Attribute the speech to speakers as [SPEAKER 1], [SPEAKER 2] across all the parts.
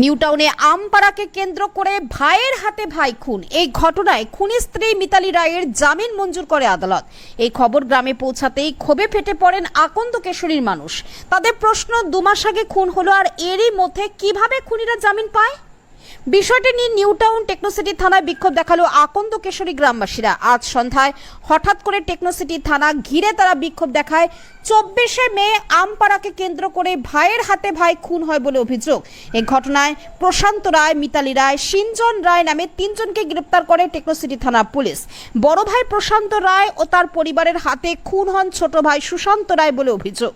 [SPEAKER 1] নিউটাউনে আমপাড়াকে কেন্দ্র করে ভাইয়ের হাতে ভাই খুন। এই ঘটনায় খুনি স্ত্রী মিতালি রায়ের জামিন মঞ্জুর করে আদালত। এই খবর গ্রামে পৌঁছাতেই ক্ষোভে ফেটে পড়েন আকন্দ কেশরীর মানুষ। তাদের প্রশ্ন দুমাস আগে খুন হলো, আর এরই মধ্যে কীভাবে খুনিরা জামিন পায়? বিষয়টি নিয়ে নিউটাউন টেকনোসিটি থানায় বিক্ষোভ দেখাল আকন্দ কেশরী গ্রামবাসীরা। আজ সন্ধ্যায় হঠাৎ করে টেকনোসিটি থানা ঘিরে তারা বিক্ষোভ দেখায়। চব্বিশে মে আমপাড়াকে কেন্দ্র করে ভাইয়ের হাতে ভাই খুন হয় বলে অভিযোগ। এ ঘটনায় প্রশান্ত রায়, মিতালি রায়, সিনজন রায় নামে তিনজনকে গ্রেপ্তার করে টেকনোসিটি থানা পুলিশ। বড় ভাই প্রশান্ত রায় ও তার পরিবারের হাতে খুন হন ছোট ভাই সুশান্ত রায় বলে অভিযোগ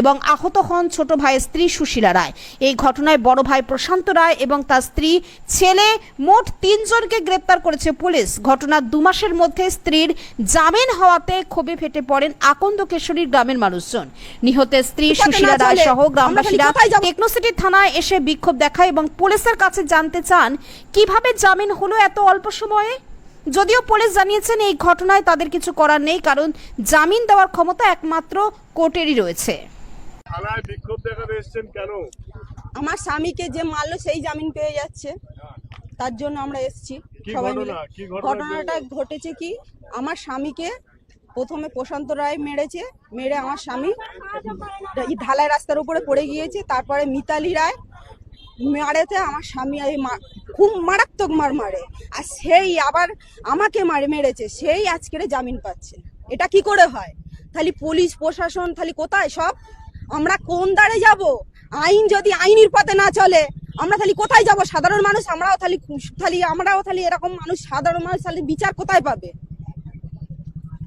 [SPEAKER 1] এবং আহত হন ছোট ভাইয়ের স্ত্রী সুশীলা রায়। এই ঘটনায় বড় ভাই প্রশান্ত রায় এবং তার স্ত্রী ছেলে মোট তিনজনকে গ্রেপ্তার করেছে পুলিশ। ঘটনার দু মাসের মধ্যে স্ত্রীর জামিন হওয়াতে ক্ষোভে ফেটে পড়েন আকন্দ কেশরীর গ্রামের মানুষজন। নিহতের স্ত্রী সুশীলা রায় সহ গ্রামবাসীরা টেকনোসিটি থানায় এসে বিক্ষোভ দেখায় এবং পুলিশের কাছে জানতে চান কীভাবে জামিন হলো এত অল্প সময়ে? যদিও পুলিশ জানিয়েছেন এই ঘটনায় তাদের কিছু করার নেই কারণ জামিন দেওয়ার ক্ষমতা একমাত্র কোর্টেরই রয়েছে।
[SPEAKER 2] থানায় বিক্ষোভ দেখাতে এসছেন কেন?
[SPEAKER 3] আমার স্বামীকে যে মারলো সেই জামিন পেয়ে যাচ্ছে। তার জন্য আমরা এসেছি। সবাই মিলে। ঘটনাটা ঘটেছে কি আমার স্বামীকে প্রথমে প্রশান্ত রায় মেরেছে মেরে আমার স্বামী ঢালাই রাস্তার উপরে পড়ে গিয়েছে তারপরে মিতালি রায় মারেতে আমার স্বামী এই খুব মারাত্মক মার মারে। আর সেই আবার আমাকে মারে মেরেছে সেই আজকের জামিন পাচ্ছে। এটা কি করে হয়? খালি পুলিশ প্রশাসন খালি কোথায় সব? আমরা কোন দাঁড়ে যাব? আইন যদি আইনের পথে না চলে আমরা তাহলে কোথায় যাব? সাধারণ মানুষ আমরাও তাহলে তাহলে আমরাও তাহলে এরকম মানুষ সাধারণ মানুষ তাহলে বিচার কোথায় পাবে?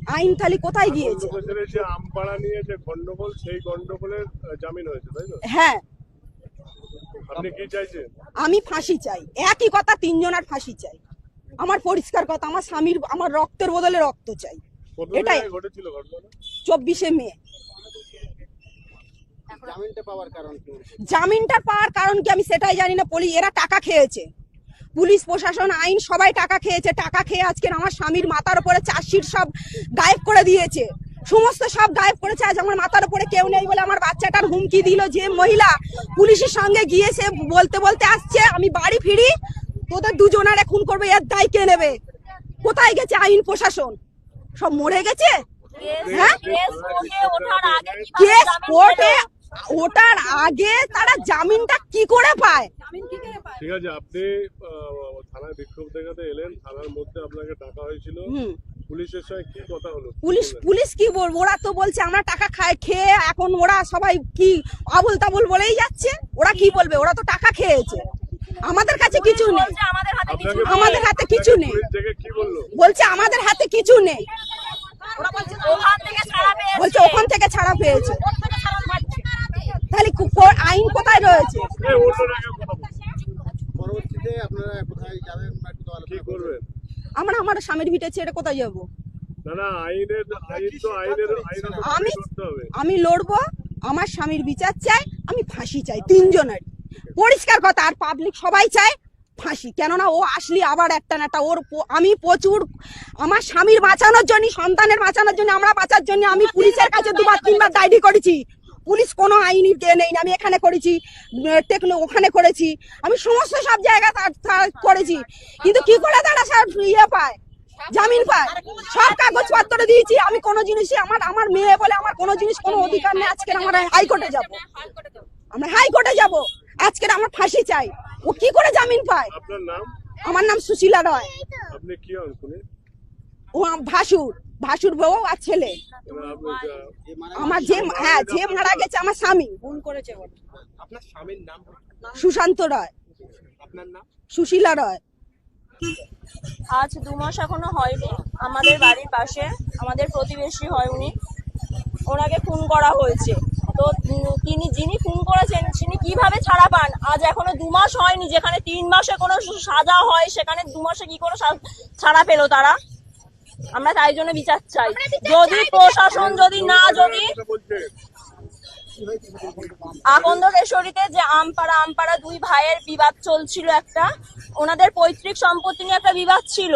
[SPEAKER 3] আইন তাহলে কোথায় গিয়েছে
[SPEAKER 2] আমপাড়া নিয়ে যে গন্ডগোল সেই গন্ডগোলের জামিন হয়েছে তাই তো?
[SPEAKER 3] হ্যাঁ। আমি ফাঁসি চাই। একই কথা তিনজনের ফাঁসি চাই। আমার পরিষ্কার কথা আমার স্বামীর আমার রক্তের বদলে রক্ত চাই। এটাই।
[SPEAKER 2] ঘটেছিল ঘটনা
[SPEAKER 3] চব্বিশে মে।
[SPEAKER 4] জামিনটা পাওয়ার কারণ কি?
[SPEAKER 3] জামিনটা পাওয়ার কারণ কি আমি সেটাই জানি না। পুলিশ এরা টাকা খেয়েছে। পুলিশ প্রশাসন আইন সবাই টাকা খেয়েছে। টাকা খেয়ে আজকে আমার স্বামীর মাথার উপরে চার্জশিট সব গায়েব করে দিয়েছে। সমস্ত সব গায়েব করেছে। আজ আমার মাথার উপরে কেউ নেই বলে আমার বাচ্চাটার হুমকি দিল যে মহিলা পুলিশের সঙ্গে গিয়ে সে বলতে বলতে আসছে আমি বাড়ি ফিরি তোদের দুজনারে খুন করবে এর দায় কে নেবে? কোথায় গেছে আইন প্রশাসন? সব মরে গেছে? হ্যাঁ? কেস কোর্টে ওটার আগে তারা জামিনটা কি করে পায়?
[SPEAKER 2] ঠিক আছে আপনি থানায় বিক্ষোভ দেখাতে এলেন থানার মধ্যে আপনাকে ডাকা হয়েছিল। পুলিশের সঙ্গে কি কথা হলো?
[SPEAKER 3] পুলিশ পুলিশ কি বলব ওরা তো বলছে আমরা টাকা খায় খেয়ে এখন ওরা সবাই কি আবল তাবল বলেই যাচ্ছে? ওরা কি বলবে? ওরা তো টাকা খেয়েছে। আমাদের কাছে কিছু নেই। আমাদের হাতে কিছু নেই।
[SPEAKER 2] পুলিশ থেকে কি বলল?
[SPEAKER 3] বলছে আমাদের হাতে কিছু নেই।
[SPEAKER 5] ওখান থেকে ছাড়া পেয়েছে।
[SPEAKER 3] বলছে ওখান থেকে ছাড়া পেয়েছে। কি
[SPEAKER 4] আলোচনা
[SPEAKER 2] করবেন?
[SPEAKER 3] আমরা আমার স্বামীর ভিটে ছেড়ে কোথায় যাব?
[SPEAKER 2] না না আইনের আইন তো আইনের আইনের তো
[SPEAKER 3] আমি- আমি লড়বো আমার স্বামীর বিচার চাই আমি ফাঁসি চাই তিনজনের। পরিষ্কার কথা আর পাবলিক সবাই চায় ফাঁসি। কেননা ও আসলি আবার একটা না একটা ওর আমি প্রচুর আমার স্বামীর বাঁচানোর জন্য সন্তানের বাঁচানোর জন্য আমরা বাঁচার জন্য আমি পুলিশের কাছে দুবার তিনবার ডায়েরি করেছি। পুলিশ কোনো আইনি দিয়ে নেই আমি এখানে করেছি টেকনো ওখানে করেছি আমি সমস্ত সব তার করেছি। কিন্তু কি করে তারা সব ইয়ে পায় জামিন পায়? সব কাগজপত্র দিয়েছি আমি কোনো জিনিসই আমার আমার মেয়ে বলে আমার কোনো জিনিস কোনো অধিকার নেই আজকে আমরা হাইকোর্টে যাব। আমরা হাইকোর্টে যাব আজকে আমার ফাঁসি চাই। ও কি করে জামিন পায়?
[SPEAKER 2] আপনার নাম?
[SPEAKER 3] আমার নাম সুশীলা রয়।
[SPEAKER 2] আপনি কি
[SPEAKER 3] ও আম- ভাসুর ভাসুর বউ আর ছেলে। আমার যে হ্যাঁ যে মারা গেছে আমার স্বামী। ভুল করেছে
[SPEAKER 4] আপনার স্বামীর নাম
[SPEAKER 3] সুশান্ত রয়।
[SPEAKER 4] আপনার নাম?
[SPEAKER 3] সুশীলা রয়।
[SPEAKER 5] আজ দু মাস এখনও হয়নি আমাদের বাড়ির পাশে আমাদের প্রতিবেশী হয় উনি। ওনাকে খুন করা হয়েছে। তো তিনি যিনি খুন করেছেন তিনি কীভাবে ছাড়া পান? আজ এখনও দু মাস হয়নি যেখানে তিন মাসে কোনো সাজা হয় সেখানে দু মাসে কি করে সা- ছাড়া পেল তারা? আমরা তাই জন্য বিচার চাই। যদি প্রশাসন যদি না যদি আকন্দ কেশরীতে যে আমপাড়া আমপাড়া দুই ভাইয়ের বিবাদ চলছিল একটা ওনাদের পৈতৃক সম্পত্তি নিয়ে একটা বিবাদ ছিল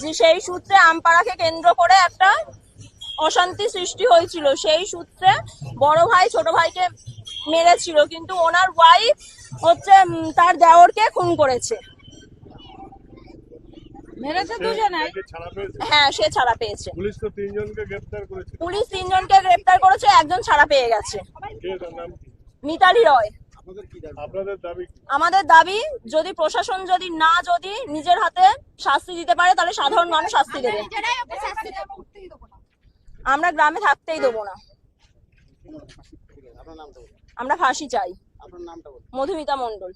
[SPEAKER 5] যে সেই সূত্রে আমপাড়াকে কেন্দ্র করে একটা অশান্তি সৃষ্টি হয়েছিল। সেই সূত্রে বড় ভাই ছোট ভাইকে মেরেছিল কিন্তু ওনার ওয়াইফ হচ্ছে তার দেওরকে খুন করেছে।
[SPEAKER 3] মেরেছে
[SPEAKER 5] হ্যাঁ সে ছাড়া পেয়েছে।
[SPEAKER 2] পুলিশ তো তিনজনকে গ্রেপ্তার করেছে।
[SPEAKER 5] পুলিশ তিনজনকে গ্রেপ্তার করেছে একজন ছাড়া পেয়ে গেছে। মিতালি রয়। আমাদের দাবি যদি প্রশাসন যদি না যদি নিজের হাতে শাস্তি দিতে পারে তাহলে সাধারণ মানুষ শাস্তি দেবে। আমরা গ্রামে থাকতেই দেবো না। আমরা ফাঁসি চাই। মধুমিতা মণ্ডল।